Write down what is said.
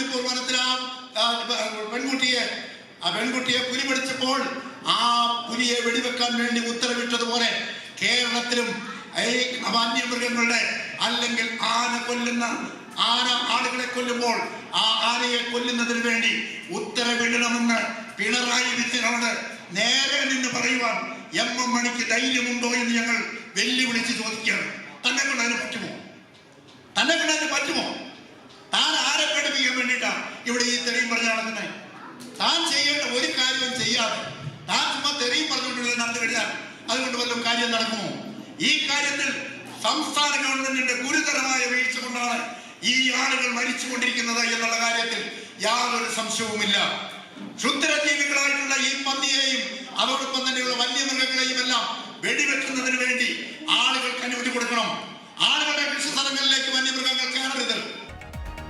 ബന്ദിപ്പൂർ വനത്തിൽ ആ പെൺകുട്ടിയെ ആ പെൺകുട്ടിയെ പുലി പിടിച്ചപ്പോൾ ആ പുലിയെ വെടിവെക്കാൻ വേണ്ടി ഉത്തരവിട്ടതുപോലെ കേരളത്തിലും ഈ വന്യമൃഗങ്ങളുടെ അല്ലെങ്കിൽ ആന കൊല്ലുന്ന ആന ആളുകളെ കൊല്ലുമ്പോൾ ആ ആനയെ കൊല്ലുന്നതിന് വേണ്ടി ഉത്തരവിടണമെന്ന് പിണറായി വിജയനോട് നേരെ നിന്ന് പറയുവാൻ എം എം മണിക്ക് ധൈര്യമുണ്ടോ എന്ന് ഞങ്ങൾ വെല്ലുവിളിച്ച് ചോദിക്കുകയാണ്. തന്നെ കൊണ്ട് അതിന് പറ്റുമോ? തന്നെ കൊണ്ട് അതിന് പറ്റുമോ? ഇവിടെ ഈ തെളിയും പറഞ്ഞ നടക്കുന്നത് താൻ ചെയ്യേണ്ട ഒരു കാര്യവും ചെയ്യാതെ താൻ ചുമ്മാ തെളിയും പറഞ്ഞുകൊണ്ട് നടന്നു കഴിഞ്ഞാൽ അതുകൊണ്ട് വല്ലതും കാര്യം നടക്കുമോ? ഈ കാര്യത്തിൽ സംസ്ഥാന ഗവൺമെന്റിന്റെ ഗുരുതരമായ വീഴ്ച കൊണ്ടാണ് ഈ ആളുകൾ മരിച്ചുകൊണ്ടിരിക്കുന്നത് എന്നുള്ള കാര്യത്തിൽ യാതൊരു സംശയവുമില്ല. ക്ഷുദ്രജീവികളായിട്ടുള്ള ഈ പന്നിയെയും അതോടൊപ്പം തന്നെയുള്ള വന്യമൃഗങ്ങളെയും എല്ലാം വെടിവെക്കുന്നതിന് വേണ്ടി ആളുകൾക്ക് അനുമതി കൊടുക്കണം.